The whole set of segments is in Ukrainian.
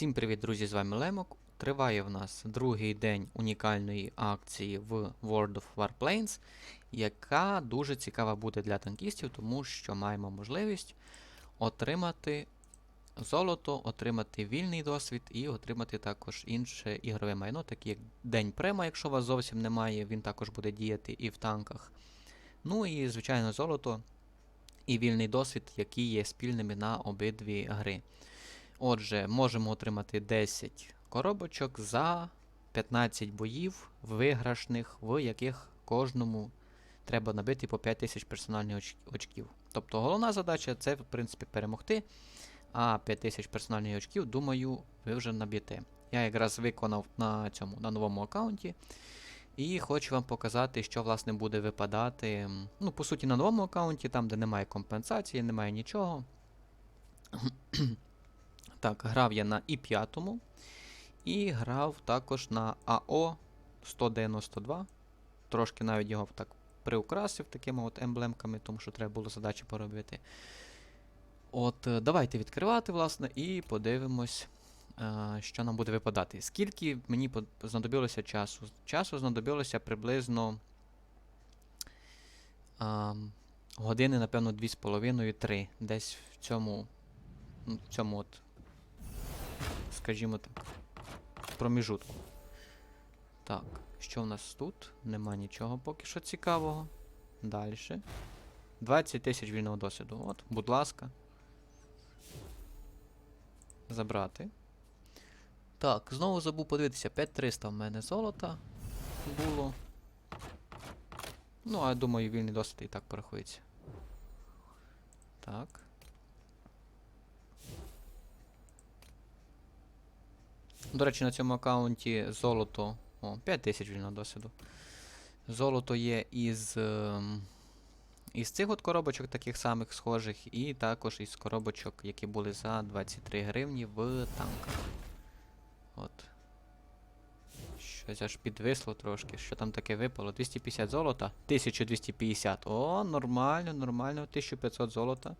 Всім привіт, друзі! З вами Лемок. Триває в нас другий день унікальної акції в World of Warplanes, яка дуже цікава буде для танкістів, тому що маємо можливість отримати золото, отримати вільний досвід і отримати також інше ігрове майно, таке як День Према, якщо у вас зовсім немає, він також буде діяти і в танках. Ну і, звичайно, золото і вільний досвід, які є спільними на обидві гри. Отже, можемо отримати 10 коробочок за 15 боїв виграшних, в яких кожному треба набити по 5000 персональних очків. Тобто головна задача це, в принципі, перемогти. А 5000 персональних очків, думаю, ви вже наб'єте. Я якраз виконав на цьому на новому аккаунті. І хочу вам показати, що власне буде випадати. Ну, по суті, на новому аккаунті, там, де немає компенсації, немає нічого. Так, грав я на І5 і грав також на АО 192. Трошки навіть його так приукрасив такими от емблемками, тому що треба було задачі поробити. От, е, давайте відкривати, власне, і подивимось, е, що нам буде випадати. Скільки мені знадобилося часу? Часу знадобилося приблизно а, години, напевно, 2,5-3. Десь в цьому, ну, в цьому от скажімо так, проміжутку. Так, що в нас тут? Нема нічого поки що цікавого. Далі. 20 тисяч вільного досвіду. От, будь ласка. Забрати. Так, знову забув подивитися. 5300 в мене золота було. Ну, а я думаю, вільний досвід і так порахується. Так. До речі, на цьому аккаунті золото. О, 5000 вільного досвіду. Золото є із. ем, із цих от коробочок, таких самих схожих, і також із коробочок, які були за 23 гривні в танках. От. Щось аж підвисло трошки. Що там таке випало? 250 золота? 1250. О, нормально, нормально. 1500 золота.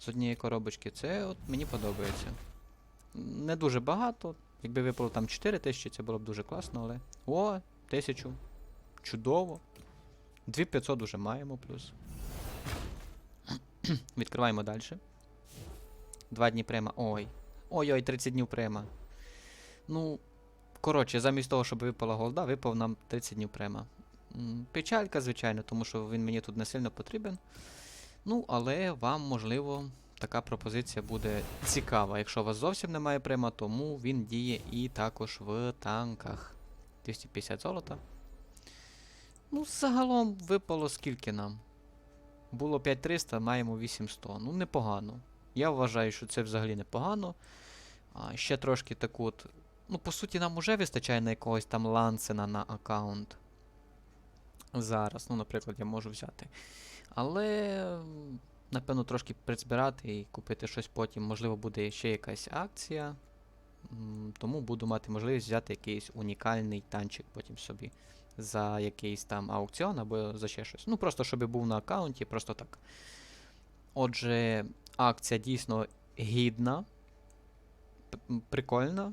З однієї коробочки. Це от мені подобається. Не дуже багато. Якби випало там 4 тисячі, це було б дуже класно, але. О, 1000. Чудово. 2500 уже маємо плюс. Відкриваємо далі. Два дні према. Ой. Ой-ой, 30 днів према. Ну, коротше, замість того, щоб випала голда, випав нам 30 днів према. Печалька, звичайно, тому що він мені тут не сильно потрібен. Ну, але вам, можливо, така пропозиція буде цікава. Якщо у вас зовсім немає према, тому він діє і також в танках. 250 золота. Ну, загалом випало скільки нам? Було 5300, маємо 8100. Ну, непогано. Я вважаю, що це взагалі непогано. А, ще трошки таку от. Ну, по суті, нам уже вистачає на якогось там лансена на аккаунт. Зараз, ну, наприклад, я можу взяти. Але, напевно, трошки призбирати і купити щось потім. Можливо, буде ще якась акція. Тому буду мати можливість взяти якийсь унікальний танчик потім собі за якийсь там аукціон або за ще щось. Ну, просто щоб був на аккаунті, просто так. Отже, акція дійсно гідна, прикольна.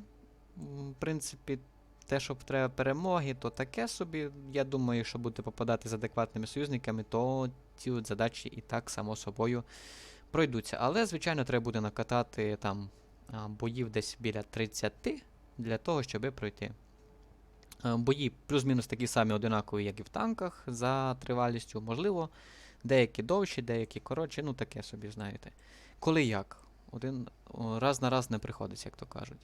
В принципі, те, що треба перемоги, то таке собі. Я думаю, що будете попадати з адекватними союзниками, то ці от задачі і так само собою пройдуться. Але, звичайно, треба буде накатати там боїв десь біля 30 для того, щоб пройти. Бої плюс-мінус такі самі одинакові, як і в танках за тривалістю. Можливо, деякі довші, деякі коротші, ну таке собі, знаєте. Коли як? Один раз на раз не приходиться, як то кажуть.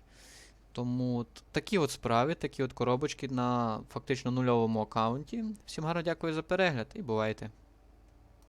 Тому такі от справи, такі от коробочки на фактично нульовому аккаунті. Всім гарно дякую за перегляд і бувайте!